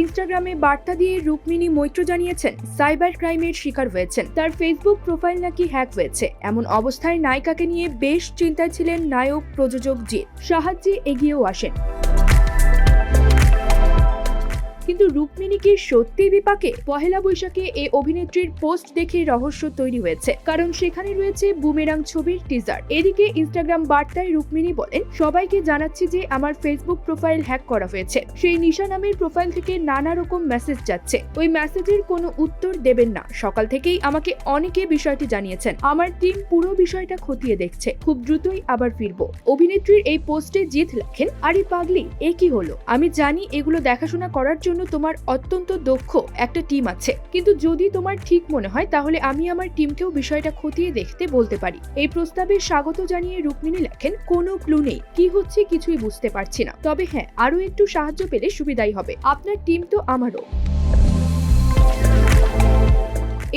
ইনস্টাগ্রামে বার্তা দিয়ে রুক্মিণী মৈত্র জানিয়েছেন, সাইবার ক্রাইমের শিকার হয়েছেন। তার ফেসবুক প্রোফাইল নাকি হ্যাক হয়েছে। এমন অবস্থায় নায়িকাকে নিয়ে বেশ চিন্তায় ছিলেন নায়ক প্রযোজক জিৎ। সাহায্যে এগিয়েও আসেন। কিন্তু রুক্মিণী কি সত্যি বিপাকে পহেলা বৈশাখে এই অভিনেত্রীর পোস্ট দেখে রহস্য তৈরি হয়েছে। কারণ সেখানে রয়েছে বুমেরাং ছবির টিজার এদিকে ইনস্টাগ্রাম বার্তায় রুক্মিণী বলেন, সবাইকে জানাচ্ছি যে আমার ফেসবুক প্রোফাইল হ্যাক করা হয়েছে। সেই নিশা নামের প্রোফাইল থেকে নানা রকম মেসেজ যাচ্ছে। ওই মেসেজের কোনো উত্তর দেবেন না। সকাল থেকেই আমাকে অনেকে বিষয়টি জানিয়েছেন। আমার টিম পুরো বিষয়টা খতিয়ে দেখছে। খুব দ্রুতই আবার ফিরবো। অভিনেত্রীর এই পোস্টে জিত লেখেন আরে পাগলি, এ কি হলো? আমি জানি এগুলো দেখাশোনা করার জন্য তোমার অত্যন্ত দক্ষ একটা টিম আছে। কিন্তু যদি তোমার ঠিক মনে হয়, তাহলে আমি আমার টিমকেও বিষয়টা খতিয়ে দেখতে বলতে পারি। এই প্রস্তাবে স্বাগত জানিয়ে রুক্মিণী লেখেন, কোনো ক্লু নেই। কি হচ্ছে কিছুই বুঝতে পারছি না। তবে হ্যাঁ আরও একটু সাহায্য পেলে সুবিধাই হবে। আপনার টিম তো আমারও।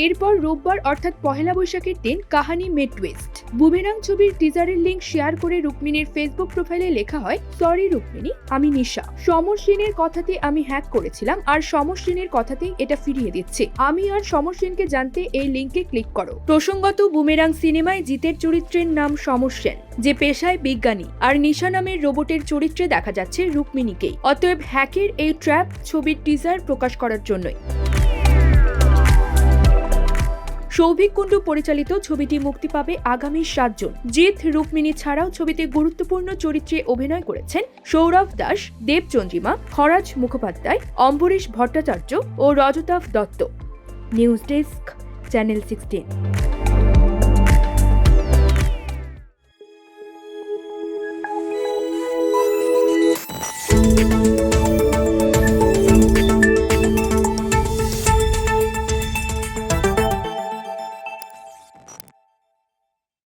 এরপর রোববার অর্থাৎ পহেলা বৈশাখের দিন কাহানি টুইস্ট। বুমেরাং ছবির টিজারের লিঙ্ক শেয়ার করে রুক্মিণীর ফেসবুক প্রোফাইলে লেখা হয় সরি রুক্মিণী, আমি নিশা। সমর সেনের কথাতে আমি হ্যাক করেছিলাম আর সমর সেনের কথাতেই এটা ফিরিয়ে দিচ্ছে। আমি আর সমর সেনকে জানতে এই লিংকে ক্লিক করো। প্রসঙ্গত, বুমেরাং সিনেমায় জিতের চরিত্রের নাম সমর সেন, যে পেশায় বিজ্ঞানী, আর নিশা নামের রোবটের চরিত্রে দেখা যাচ্ছে রুক্মিণীকেই। অতএব হ্যাকের এই ট্র্যাপ ছবির টিজার প্রকাশ করার জন্যই। সৌভিক কুণ্ডু পরিচালিত ছবিটি মুক্তি পাবে আগামী সাত জুন। জিৎ রুক্মিণী ছাড়াও ছবিতে গুরুত্বপূর্ণ চরিত্রে অভিনয় করেছেন সৌরভ দাস দেবচন্দ্রিমা খরাজ মুখোপাধ্যায়, অম্বরীশ ভট্টাচার্য ও Rajatava Dutta. News desk, channel sixteen.